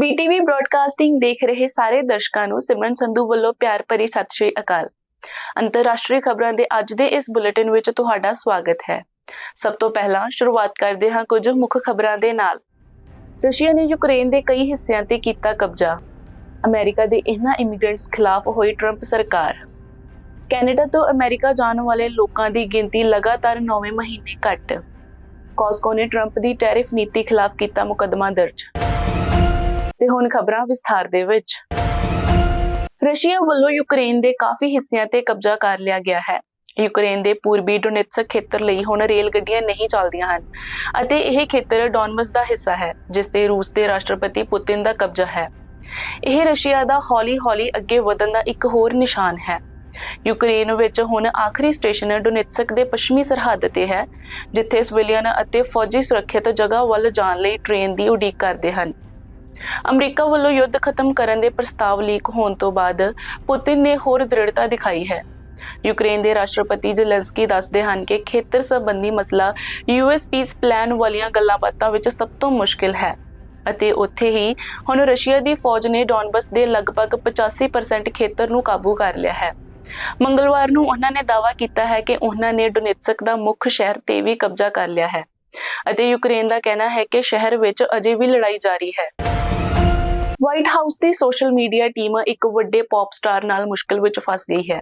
ਬੀਟੀਵੀ broadcasting ਦੇਖ ਰਹੇ ਸਾਰੇ ਦਰਸ਼ਕਾਂ ਨੂੰ ਸਿਮਰਨ ਸੰਧੂ ਵੱਲੋਂ ਪਿਆਰ ਭਰੀ ਸਤਿ ਸ਼੍ਰੀ ਅਕਾਲ। ਅੰਤਰਰਾਸ਼ਟਰੀ ਖਬਰਾਂ ਦੇ ਅੱਜ ਦੇ ਇਸ ਬੁਲੇਟਿਨ ਵਿੱਚ ਤੁਹਾਡਾ ਸਵਾਗਤ ਹੈ। ਸਭ ਤੋਂ ਪਹਿਲਾਂ ਸ਼ੁਰੂਆਤ ਕਰਦੇ ਹਾਂ ਕੁਝ ਮੁੱਖ ਖਬਰਾਂ ਦੇ ਨਾਲ। ਰਸ਼ੀਆ ਨੇ ਯੂਕਰੇਨ ਦੇ ਕਈ ਹਿੱਸਿਆਂ ਤੇ ਕੀਤਾ ਕਬਜ਼ਾ। ਅਮਰੀਕਾ ਦੇ ਇਹਨਾਂ ਇਮੀਗ੍ਰੈਂਟਸ ਖਿਲਾਫ ਹੋਈ ਟਰੰਪ ਸਰਕਾਰ। ਕੈਨੇਡਾ ਤੋਂ ਅਮਰੀਕਾ ਜਾਣ ਵਾਲੇ ਲੋਕਾਂ ਦੀ ਗਿਣਤੀ ਲਗਾਤਾਰ 9ਵੇਂ ਮਹੀਨੇ ਘਟ। ਕਾਸਕੋ ਨੇ ਟਰੰਪ ਦੀ ਟੈਰਿਫ ਨੀਤੀ ਖਿਲਾਫ ਕੀਤਾ ਮੁਕੱਦਮਾ ਦਰਜ। ਤੇ ਹੁਣ ਖਬਰਾਂ ਵਿਸਥਾਰ ਦੇ ਵਿੱਚ। ਰਸ਼ੀਆ ਵੱਲੋਂ ਯੂਕਰੇਨ ਦੇ ਕਾਫੀ ਹਿੱਸਿਆਂ ਤੇ ਕਬਜ਼ਾ ਕਰ ਲਿਆ ਗਿਆ ਹੈ। ਯੂਕਰੇਨ ਦੇ ਪੂਰਬੀ ਡੋਨੇਟਸਕ ਖੇਤਰ ਲਈ ਹੁਣ ਰੇਲ ਗੱਡੀਆਂ ਨਹੀਂ ਚੱਲਦੀਆਂ ਹਨ ਅਤੇ ਇਹ ਖੇਤਰ ਡੌਨਬਸ ਦਾ ਹਿੱਸਾ ਹੈ, ਜਿਸ ਤੇ ਰੂਸ ਦੇ ਰਾਸ਼ਟਰਪਤੀ ਪੁਤਿਨ ਦਾ ਕਬਜ਼ਾ ਹੈ। ਇਹ ਰਸ਼ੀਆ ਦਾ ਹੌਲੀ-ਹੌਲੀ ਅੱਗੇ ਵਧਣ ਦਾ ਇੱਕ ਹੋਰ ਨਿਸ਼ਾਨ ਹੈ। ਯੂਕਰੇਨ ਵਿੱਚ ਹੁਣ ਆਖਰੀ ਸਟੇਸ਼ਨ ਡੋਨੇਟਸਕ ਦੇ ਪੱਛਮੀ ਸਰਹੱਦ ਤੇ ਹੈ, ਜਿੱਥੇ ਸਿਵਲੀਅਨ ਅਤੇ ਫੌਜੀ ਸੁਰੱਖਿਅਤ ਜਗ੍ਹਾ ਵੱਲ ਜਾਣ ਲਈ ਟ੍ਰੇਨ ਦੀ ਉਡੀਕ ਕਰਦੇ ਹਨ। ਅਮਰੀਕਾ ਵੱਲੋਂ ਯੁੱਧ ਖਤਮ ਕਰਨ ਦੇ ਪ੍ਰਸਤਾਵ ਲੀਕ ਹੋਣ ਤੋਂ ਬਾਅਦ ਪੁਤਿਨ ਨੇ ਹੋਰ ਦ੍ਰਿੜਤਾ ਦਿਖਾਈ ਹੈ। ਯੂਕਰੇਨ ਦੇ ਰਾਸ਼ਟਰਪਤੀ ਜ਼ੈਲੈਂਸਕੀ ਦੱਸਦੇ ਹਨ ਕਿ ਖੇਤਰ ਸੰਬੰਧੀ ਮਸਲਾ ਯੂਐਸ ਪੀਸ ਪਲਾਨ ਵਾਲੀਆਂ ਗੱਲਾਂ-ਬਾਤਾਂ ਵਿੱਚ ਸਭ ਤੋਂ ਮੁਸ਼ਕਿਲ ਹੈ ਅਤੇ ਉੱਥੇ ਹੀ ਹੁਣ ਰਸ਼ੀਆ ਦੀ ਫੌਜ ਨੇ ਡੌਨਬਸ ਦੇ ਲਗਭਗ 85% ਖੇਤਰ ਨੂੰ ਕਾਬੂ ਕਰ ਲਿਆ ਹੈ। ਮੰਗਲਵਾਰ ਨੂੰ ਉਹਨਾਂ ਨੇ ਦਾਅਵਾ ਕੀਤਾ ਹੈ ਕਿ ਉਹਨਾਂ ਨੇ ਡੋਨੇਟਸਕ ਦਾ ਮੁੱਖ ਸ਼ਹਿਰ ਤੇ ਵੀ ਕਬਜ਼ਾ ਕਰ ਲਿਆ ਹੈ ਅਤੇ ਯੂਕਰੇਨ ਦਾ ਕਹਿਣਾ ਹੈ ਕਿ ਸ਼ਹਿਰ ਵਿੱਚ ਅਜੇ ਵੀ ਲੜਾਈ ਜਾਰੀ ਹੈ। ਵਾਈਟ ਹਾਊਸ ਦੀ ਸੋਸ਼ਲ ਮੀਡੀਆ ਟੀਮ ਇੱਕ ਵੱਡੇ ਪੌਪ ਸਟਾਰ ਨਾਲ ਮੁਸ਼ਕਲ ਵਿੱਚ ਫਸ ਗਈ ਹੈ।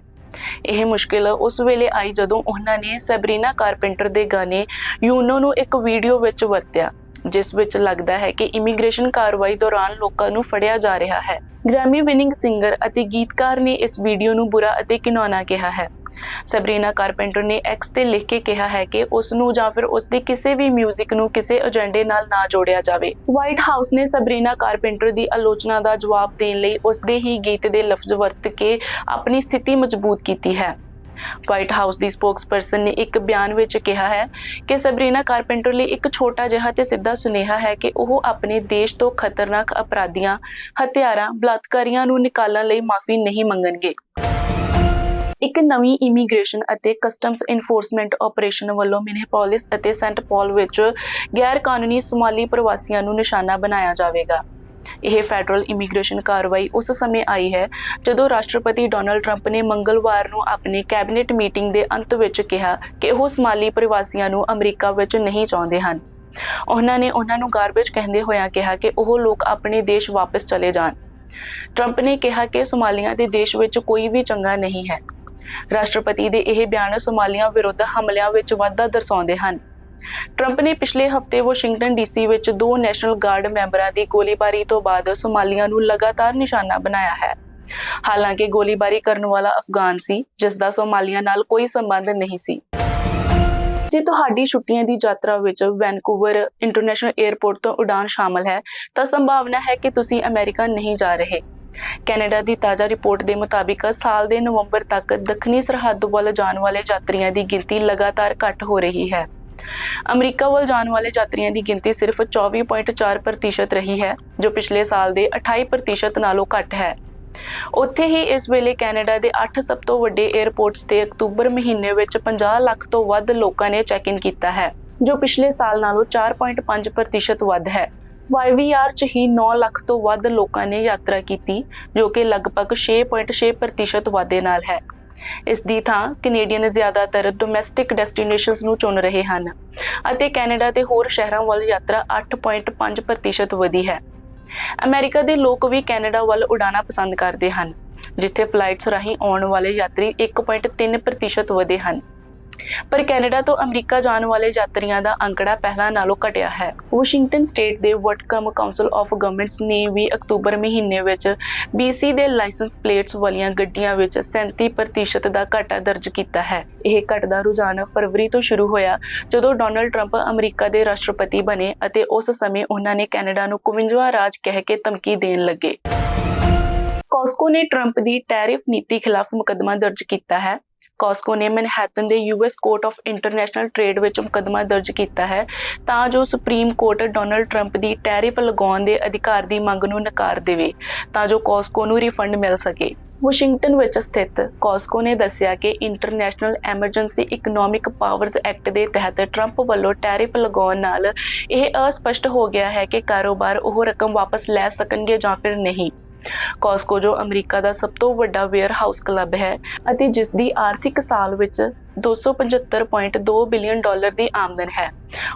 ਇਹ ਮੁਸ਼ਕਿਲ ਉਸ ਵੇਲੇ ਆਈ ਜਦੋਂ ਉਹਨਾਂ ਨੇ ਸੈਬਰੀਨਾ ਕਾਰਪੈਂਟਰ ਦੇ ਗਾਣੇ ਯੂਨੋ ਨੂੰ ਇੱਕ ਵੀਡੀਓ ਵਿੱਚ ਵਰਤਿਆ। ਜਿਸ ਵਿੱਚ ਲੱਗਦਾ ਹੈ ਕਿ ਇਮੀਗ੍ਰੇਸ਼ਨ ਕਾਰਵਾਈ ਦੌਰਾਨ ਲੋਕਾਂ ਨੂੰ ਫੜਿਆ ਜਾ ਰਿਹਾ ਹੈ। ਗ੍ਰੈਮੀ ਵਿਨਿੰਗ ਸਿੰਗਰ ਅਤੇ ਗੀਤਕਾਰ ਨੇ ਇਸ ਵੀਡੀਓ ਨੂੰ ਬੁਰਾ ਅਤੇ ਘਿਨੌਣਾ ਕਿਹਾ ਹੈ। ਸੈਬਰੀਨਾ ਕਾਰਪੈਂਟਰ ਨੇ ਐਕਸ ਤੇ ਲਿਖ ਕੇ ਕਿਹਾ ਹੈ ਕਿ ਉਸ ਨੂੰ ਜਾਂ ਫਿਰ ਉਸ ਦੀ ਕਿਸੇ ਵੀ 뮤직 ਨੂੰ ਕਿਸੇ ਏਜੰਡੇ ਨਾਲ ਨਾ ਜੋੜਿਆ ਜਾਵੇ। ਵਾਈਟ ਹਾਊਸ ਨੇ ਸਬਰੀਨਾ ਕਾਰਪੈਂਟਰ ਦੀ ਆਲੋਚਨਾ ਦਾ ਜਵਾਬ ਦੇਣ ਲਈ ਉਸ ਦੇ ਹੀ ਗੀਤ ਦੇ ਲਫ਼ਜ਼ ਵਰਤ ਕੇ ਆਪਣੀ ਸਥਿਤੀ ਮਜ਼ਬੂਤ ਕੀਤੀ ਹੈ। ਵਾਈਟ ਹਾਊਸ ਦੀ ਸਪੋਕਸਪਰਸਨ ਨੇ ਇੱਕ ਬਿਆਨ ਵਿੱਚ ਕਿਹਾ ਹੈ ਕਿ ਸੈਬਰੀਨਾ ਕਾਰਪੈਂਟਰ ਲਈ ਇੱਕ ਛੋਟਾ ਜਿਹਾ ਤੇ ਸਿੱਧਾ ਸੁਨੇਹਾ ਹੈ ਕਿ ਉਹ ਆਪਣੇ ਦੇਸ਼ ਤੋਂ ਖਤਰਨਾਕ ਅਪਰਾਧੀਆਂ, ਹਥਿਆਰਾਂ, ਬਲਾਤਕਾਰੀਆਂ ਨੂੰ ਨਿਕਾਲਣ ਲਈ ਮਾਫੀ ਨਹੀਂ ਮੰਗਣਗੇ। ਇੱਕ ਨਵੀਂ ਇਮੀਗ੍ਰੇਸ਼ਨ ਅਤੇ ਕਸਟਮਸ ਇਨਫੋਰਸਮੈਂਟ ਆਪਰੇਸ਼ਨ ਵੱਲੋਂ ਮਿਨੇਪੋਲਿਸ ਅਤੇ ਸੈਂਟ ਪਾਲ ਵਿੱਚ ਗੈਰ ਕਾਨੂੰਨੀ ਸੋਮਾਲੀ ਪ੍ਰਵਾਸੀਆਂ ਨੂੰ ਨਿਸ਼ਾਨਾ ਬਣਾਇਆ ਜਾਵੇਗਾ। ਇਹ ਫੈਡਰਲ ਇਮੀਗ੍ਰੇਸ਼ਨ ਕਾਰਵਾਈ ਉਸ ਸਮੇਂ ਆਈ ਹੈ, ਜਦੋਂ ਰਾਸ਼ਟਰਪਤੀ ਡੋਨਲਡ ਟਰੰਪ ਨੇ ਮੰਗਲਵਾਰ ਨੂੰ ਆਪਣੇ ਕੈਬਨਿਟ ਮੀਟਿੰਗ ਦੇ ਅੰਤ ਵਿੱਚ ਕਿਹਾ ਕਿ ਉਹ ਸੋਮਾਲੀ ਪ੍ਰਵਾਸੀਆਂ ਨੂੰ ਅਮਰੀਕਾ ਵਿੱਚ ਨਹੀਂ ਚਾਹੁੰਦੇ ਹਨ। ਉਹਨਾਂ ਨੇ ਉਹਨਾਂ ਨੂੰ ਗਾਰਬੇਜ ਕਹਿੰਦੇ ਹੋਇਆਂ ਕਿਹਾ ਕਿ ਉਹ ਲੋਕ ਆਪਣੇ ਦੇਸ਼ ਵਾਪਸ ਚਲੇ ਜਾਣ। ਟਰੰਪ ਨੇ ਕਿਹਾ ਕਿ ਸੋਮਾਲੀਆਂ ਦੇ ਦੇਸ਼ ਵਿੱਚ ਕੋਈ ਵੀ ਚੰਗਾ ਨਹੀਂ ਹੈ। ਰਾਸ਼ਟਰਪਤੀ ਦੇ ਇਹ ਬਿਆਨ ਸੋਮਾਲੀਆਂ ਵਿਰੁੱਧ ਹਮਲਿਆਂ ਵਿੱਚ ਵਾਧਾ ਦਰਸਾਉਂਦੇ ਹਨ। ਟਰੰਪ ਨੇ ਪਿਛਲੇ ਹਫ਼ਤੇ ਵਾਸ਼ਿੰਗਟਨ ਡੀਸੀ ਵਿੱਚ ਦੋ ਨੈਸ਼ਨਲ ਗਾਰਡ ਮੈਂਬਰਾਂ ਦੀ ਗੋਲੀਬਾਰੀ ਤੋਂ ਬਾਅਦ ਸੋਮਾਲੀਆਂ ਨੂੰ ਲਗਾਤਾਰ ਨਿਸ਼ਾਨਾ ਬਣਾਇਆ ਹੈ। ਹਾਲਾਂਕਿ ਗੋਲੀਬਾਰੀ ਕਰਨ ਵਾਲਾ ਅਫਗਾਨ ਸੀ, ਜਿਸ ਦਾ ਸੋਮਾਲੀਆ ਨਾਲ ਕੋਈ ਸੰਬੰਧ ਨਹੀਂ ਸੀ। ਜੇ ਤੁਹਾਡੀ ਛੁੱਟੀਆਂ ਦੀ ਯਾਤਰਾ ਵਿੱਚ ਵੈਨਕੂਵਰ ਇੰਟਰਨੈਸ਼ਨਲ 에ਅਰਪੋਰਟ ਤੋਂ ਉਡਾਨ ਸ਼ਾਮਲ ਹੈ, ਤਾਂ ਸੰਭਾਵਨਾ ਹੈ ਕਿ ਤੁਸੀਂ ਅਮਰੀਕਾ ਨਹੀਂ ਜਾ ਰਹੇ। ਕੈਨੇਡਾ ਦੀ ਤਾਜ਼ਾ ਰਿਪੋਰਟ ਦੇ ਮੁਤਾਬਿਕ ਸਾਲ ਦੇ ਨਵੰਬਰ ਤੱਕ ਦੱਖਣੀ ਸਰਹੱਦ ਵੱਲ ਜਾਣ ਵਾਲੇ ਯਾਤਰੀਆਂ ਦੀ ਗਿਣਤੀ ਲਗਾਤਾਰ ਘਟ ਹੋ ਰਹੀ ਹੈ। ਅਮਰੀਕਾ ਵੱਲ ਜਾਣ ਵਾਲੇ ਯਾਤਰੀਆਂ ਦੀ ਗਿਣਤੀ ਸਿਰਫ 24.4% ਰਹੀ ਹੈ, ਜੋ ਪਿਛਲੇ ਸਾਲ ਦੇ 28% ਨਾਲੋਂ ਘੱਟ ਹੈ। ਉੱਥੇ ਹੀ ਇਸ ਵੇਲੇ ਕੈਨੇਡਾ ਦੇ 8 ਸਭ ਤੋਂ ਵੱਡੇ 에ਅਰਪੋਰਟਸ ਤੇ ਅਕਤੂਬਰ ਮਹੀਨੇ ਵਿੱਚ 50 ਲੱਖ ਤੋਂ ਵੱਧ ਲੋਕਾਂ ਨੇ ਚੈੱਕ ਇਨ ਕੀਤਾ ਹੈ, ਜੋ ਪਿਛਲੇ ਸਾਲ ਨਾਲੋਂ 4.5% ਵੱਧ ਹੈ। YVR ਚ ਹੀ 9 ਲੱਖ ਤੋਂ ਵੱਧ ਲੋਕਾਂ ਨੇ ਯਾਤਰਾ ਕੀਤੀ, ਜੋ ਕਿ ਲਗਭਗ 6.6% ਵਾਧੇ ਨਾਲ ਹੈ। ਇਸ ਦੀ ਥਾਂ ਕੈਨੇਡੀਅਨ ਜ਼ਿਆਦਾਤਰ ਡੋਮੈਸਟਿਕ ਡੈਸਟੀਨੇਸ਼ਨਸ ਨੂੰ ਚੁਣ ਰਹੇ ਹਨ ਅਤੇ ਕੈਨੇਡਾ ਦੇ ਹੋਰ ਸ਼ਹਿਰਾਂ ਵੱਲ ਯਾਤਰਾ 8.5% ਵਧੀ ਹੈ। ਅਮਰੀਕਾ ਦੇ ਲੋਕ ਵੀ ਕੈਨੇਡਾ ਵੱਲ ਉਡਾਣਾ ਪਸੰਦ ਕਰਦੇ ਹਨ, ਜਿੱਥੇ ਫਲਾਈਟਸ ਰਾਹੀਂ ਆਉਣ ਵਾਲੇ ਯਾਤਰੀ 1.3% ਵਧੇ ਹਨ। ਪਰ ਕੈਨੇਡਾ ਤੋਂ ਅਮਰੀਕਾ ਜਾਣ ਵਾਲੇ ਯਾਤਰੀਆਂ ਦਾ ਅੰਕੜਾ ਪਹਿਲਾਂ ਨਾਲੋਂ ਘਟਿਆ ਹੈ। ਵਾਸ਼ਿੰਗਟਨ ਸਟੇਟ ਦੇ ਵਟਕਮ ਕਾਉਂਸਲ ਆਫ ਗਵਰਨਮੈਂਟਸ ਨੇ ਵੀ ਅਕਤੂਬਰ ਮਹੀਨੇ ਵਿੱਚ BC ਦੇ ਲਾਇਸੈਂਸ ਪਲੇਟਸ ਵਾਲੀਆਂ ਗੱਡੀਆਂ ਵਿੱਚ 37% ਦਾ ਘਾਟਾ ਦਰਜ ਕੀਤਾ ਹੈ। ਇਹ ਘਟਦਾ ਰੁਝਾਨ ਫਰਵਰੀ ਤੋਂ ਸ਼ੁਰੂ ਹੋਇਆ ਜਦੋਂ ਡੋਨਲਡ ਟਰੰਪ ਅਮਰੀਕਾ ਦੇ ਰਾਸ਼ਟਰਪਤੀ ਬਣੇ ਅਤੇ ਉਸ ਸਮੇਂ ਉਹਨਾਂ ਨੇ ਕੈਨੇਡਾ ਨੂੰ 51ਵਾਂ ਰਾਜ ਕਹਿ ਕੇ ਧਮਕੀ ਦੇਣ ਲੱਗੇ। ਕਾਸਕੋ ਨੇ ਟਰੰਪ ਦੀ ਟੈਰਿਫ ਨੀਤੀ ਖਿਲਾਫ ਮੁਕੱਦਮਾ ਦਰਜ ਕੀਤਾ ਹੈ। ਕਾਸਕੋ ਨੇ ਮੈਨਹੈਟਨ ਦੇ US court of international trade ਵਿੱਚ ਮੁਕੱਦਮਾ ਦਰਜ ਕੀਤਾ ਹੈ, ਤਾਂ ਜੋ ਸੁਪਰੀਮ ਕੋਰਟ ਡੋਨਲਡ ਟਰੰਪ ਦੀ ਟੈਰਿਫ ਲਗਾਉਣ ਦੇ ਅਧਿਕਾਰ ਦੀ ਮੰਗ ਨੂੰ ਨਕਾਰ ਦੇਵੇ, ਤਾਂ ਜੋ ਕਾਸਕੋ ਨੂੰ ਰਿਫੰਡ ਮਿਲ ਸਕੇ। ਵਾਸ਼ਿੰਗਟਨ ਵਿੱਚ ਸਥਿਤ ਕਾਸਕੋ ਨੇ ਦੱਸਿਆ ਕਿ international emergency economic powers act ਦੇ ਤਹਿਤ ਟਰੰਪ ਵੱਲੋਂ ਟੈਰਿਫ ਲਗਾਉਣ ਨਾਲ ਇਹ ਅਸਪਸ਼ਟ ਹੋ ਗਿਆ ਹੈ ਕਿ ਕਾਰੋਬਾਰ ਉਹ ਰਕਮ ਵਾਪਸ ਲੈ ਸਕਣਗੇ ਜਾਂ ਫਿਰ ਨਹੀਂ। ਕਾਸਕੋ ਜੋ ਅਮਰੀਕਾ ਦਾ ਸਭ ਤੋਂ ਵੱਡਾ ਵੇਅਰ ਹਾਊਸ ਕਲੱਬ ਹੈ ਅਤੇ ਜਿਸ ਦੀ ਆਰਥਿਕ ਸਾਲ ਵਿੱਚ 275.2 ਬਿਲੀਅਨ ਡਾਲਰ ਦੀ ਆਮਦਨ ਹੈ।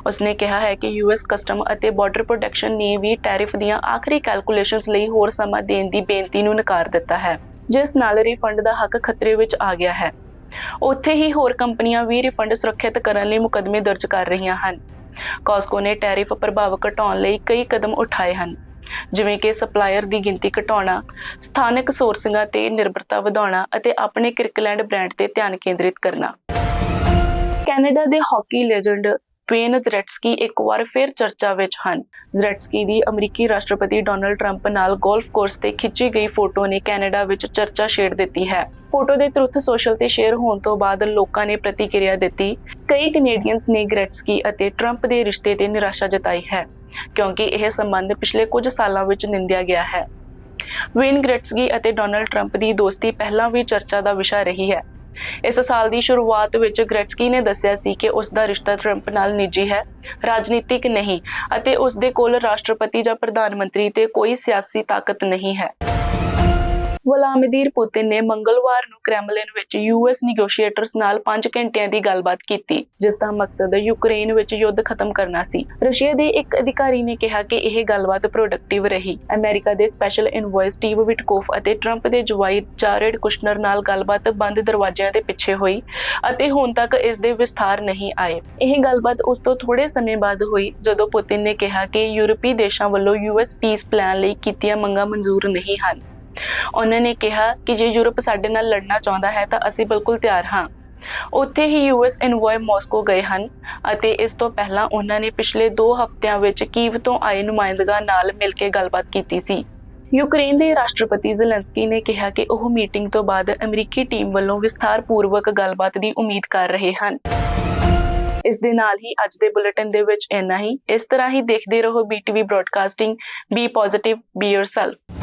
ਉਸਨੇ ਕਿਹਾ ਹੈ ਕਿ ਯੂਐਸ ਕਸਟਮ ਅਤੇ ਬਾਰਡਰ ਪ੍ਰੋਟੈਕਸ਼ਨ ਨੇ ਵੀ ਟੈਰਿਫ ਦੀਆਂ ਆਖਰੀ ਕੈਲਕੂਲੇਸ਼ਨਸ ਲਈ ਹੋਰ ਸਮਾਂ ਦੇਣ ਦੀ ਬੇਨਤੀ ਨੂੰ ਨਕਾਰ ਦਿੱਤਾ ਹੈ, ਜਿਸ ਨਾਲ ਰਿਫੰਡ ਦਾ ਹੱਕ ਖਤਰੇ ਵਿੱਚ ਆ ਗਿਆ ਹੈ। ਉੱਥੇ ਹੀ ਹੋਰ ਕੰਪਨੀਆਂ ਵੀ ਰਿਫੰਡ ਸੁਰੱਖਿਅਤ ਕਰਨ ਲਈ ਮੁਕੱਦਮੇ ਦਰਜ ਕਰ ਰਹੀਆਂ ਹਨ। ਕਾਸਕੋ ਨੇ ਟੈਰਿਫ ਪ੍ਰਭਾਵ ਘਟਾਉਣ ਲਈ ਕਈ ਕਦਮ ਉਠਾਏ ਹਨ। ਜਿਵੇਂ ਕਿ ਸਪਲਾਇਰ ਦੀ ਗਿਣਤੀ ਘਟਾਉਣਾ, ਸਥਾਨਕ ਸੋਰਸਿੰਗਾਂ ਤੇ ਨਿਰਭਰਤਾ ਵਧਾਉਣਾ ਅਤੇ ਆਪਣੇ ਕ੍ਰਿਕਲੈਂਡ ਬ੍ਰਾਂਡ ਤੇ ਧਿਆਨ ਕੇਂਦਰਿਤ ਕਰਨਾ। ਕੈਨੇਡਾ ਦੇ ਹਾਕੀ ਲੈਜੈਂਡ ਵੇਨ ਜ਼ਰੈਟਸਕੀ ਇੱਕ ਵਾਰ ਫਿਰ ਚਰਚਾ ਵਿੱਚ ਹਨ। ਜ਼ਰੈਟਸਕੀ ਦੀ ਅਮਰੀਕੀ ਰਾਸ਼ਟਰਪਤੀ ਡੋਨਲਡ ਟਰੰਪ ਨਾਲ ਗੋਲਫ ਕੋਰਸ ਤੇ ਖਿੱਚੀ ਗਈ ਫੋਟੋ ਨੇ ਕੈਨੇਡਾ ਵਿੱਚ ਚਰਚਾ ਛੇੜ ਦਿੱਤੀ ਹੈ। ਫੋਟੋ ਦੇ ਤਰੁੱਥ ਸੋਸ਼ਲ ਤੇ ਸ਼ੇਅਰ ਹੋਣ ਤੋਂ ਬਾਅਦ ਲੋਕਾਂ ਨੇ ਪ੍ਰਤੀਕਿਰਿਆ ਦਿੱਤੀ, ਕਈ ਕੈਨੇਡੀਅਨਸ ਨੇ ਗ੍ਰੈਟਸਕੀ ਅਤੇ ਟਰੰਪ ਦੇ ਰਿਸ਼ਤੇ ਤੇ ਨਿਰਾਸ਼ਾ ਜਤਾਈ ਹੈ, ਕਿਉਂਕਿ ਇਹ ਸੰਬੰਧ ਪਿਛਲੇ ਕੁਝ ਸਾਲਾਂ ਵਿੱਚ ਨਿੰਦਿਆ ਗਿਆ ਹੈ। ਵੇਨ ਗ੍ਰੈਟਸਕੀ ਅਤੇ ਡੋਨਲਡ ਟਰੰਪ ਦੀ ਦੋਸਤੀ ਪਹਿਲਾਂ ਵੀ ਚਰਚਾ ਦਾ ਵਿਸ਼ਾ ਰਹੀ ਹੈ। ਇਸ ਸਾਲ ਦੀ ਸ਼ੁਰੂਆਤ ਵਿੱਚ ਗ੍ਰੈਟਸਕੀ ਨੇ ਦੱਸਿਆ ਸੀ ਕਿ ਉਸ ਦਾ ਰਿਸ਼ਤਾ ਟਰੰਪ ਨਾਲ ਨਿੱਜੀ ਹੈ, ਰਾਜਨੀਤਿਕ ਨਹੀਂ ਅਤੇ ਉਸ ਦੇ ਕੋਲ ਰਾਸ਼ਟਰਪਤੀ ਜਾਂ ਪ੍ਰਧਾਨ ਮੰਤਰੀ ਤੇ ਕੋਈ ਸਿਆਸੀ ਤਾਕਤ ਨਹੀਂ ਹੈ। ਵਲਾਦੀਮੀਰ ਪੁਤਿਨ ਨੇ ਮੰਗਲਵਾਰ ਨੂੰ ਕ੍ਰੈਮਲਿਨ ਵਿੱਚ ਯੂਐਸ ਨੈਗੋਸ਼ੀਏਟਰਸ ਨਾਲ 5 ਘੰਟਿਆਂ ਦੀ ਗੱਲਬਾਤ ਕੀਤੀ, ਜਿਸ ਦਾ ਮਕਸਦ ਯੂਕਰੇਨ ਵਿੱਚ ਯੁੱਧ ਖਤਮ ਕਰਨਾ ਸੀ। ਰਸ਼ੀਆ ਦੇ ਇੱਕ ਅਧਿਕਾਰੀ ਨੇ ਕਿਹਾ ਕਿ ਇਹ ਗੱਲਬਾਤ ਪ੍ਰੋਡਕਟਿਵ ਰਹੀ। ਅਮਰੀਕਾ ਦੇ ਸਪੈਸ਼ਲ ਇਨਵੋਇਸ ਸਟੀਵ ਵਿਟਕੋਫ ਅਤੇ ਟਰੰਪ ਦੇ ਜਵਾਈ ਜਾਰਡ ਕੁਸ਼ਨਰ ਨਾਲ ਗੱਲਬਾਤ ਬੰਦ ਦਰਵਾਜ਼ਿਆਂ ਦੇ ਪਿੱਛੇ ਹੋਈ ਅਤੇ ਹੁਣ ਤੱਕ ਇਸ ਦੇ ਵਿਸਥਾਰ ਨਹੀਂ ਆਏ। ਇਹ ਗੱਲਬਾਤ ਉਸ ਤੋਂ ਥੋੜੇ ਸਮੇਂ ਬਾਅਦ ਹੋਈ, ਜਦੋਂ ਪੁਤਿਨ ਨੇ ਕਿਹਾ ਕਿ ਯੂਰਪੀ ਦੇਸ਼ਾਂ ਵੱਲੋਂ ਯੂਐਸ ਪੀਸ ਪਲਾਨ ਲਈ ਕੀਤੀਆਂ ਮੰਗਾਂ ਮਨਜ਼ੂਰ ਨਹੀਂ ਹਨ। ਉਹਨਾਂ ਨੇ ਕਿਹਾ ਕਿ ਜੇ ਯੂਰਪ ਸਾਡੇ ਨਾਲ ਲੜਨਾ ਚਾਹੁੰਦਾ ਹੈ ਤਾਂ ਅਸੀਂ ਬਿਲਕੁਲ ਤਿਆਰ ਹਾਂ। ਉੱਥੇ ਹੀ ਯੂਐਸ ਇਨਵੋਏ ਮਾਸਕੋ ਗਏ ਹਨ ਅਤੇ ਇਸ ਤੋਂ ਪਹਿਲਾਂ ਉਹਨਾਂ ਨੇ ਪਿਛਲੇ 2 ਹਫ਼ਤਿਆਂ ਵਿੱਚ ਕੀਵ ਤੋਂ ਆਏ ਨੁਮਾਇੰਦਗਾਂ ਨਾਲ ਮਿਲ ਕੇ ਗੱਲਬਾਤ ਕੀਤੀ ਸੀ। ਯੂਕਰੇਨ ਦੇ ਰਾਸ਼ਟਰਪਤੀ ਜ਼ੈਲੈਂਸਕੀ ਨੇ ਕਿਹਾ ਕਿ ਉਹ ਮੀਟਿੰਗ ਤੋਂ ਬਾਅਦ ਅਮਰੀਕੀ ਟੀਮ ਵੱਲੋਂ ਵਿਸਥਾਰਪੂਰਵਕ ਗੱਲਬਾਤ ਦੀ ਉਮੀਦ ਕਰ ਰਹੇ ਹਨ। ਇਸ ਦੇ ਨਾਲ ਹੀ ਅੱਜ ਦੇ ਬੁਲੇਟਿਨ ਦੇ ਵਿੱਚ ਇੰਨਾ ਹੀ। ਇਸ ਤਰ੍ਹਾਂ ਹੀ ਦੇਖਦੇ ਰਹੋ BTV broadcasting be positive be yourself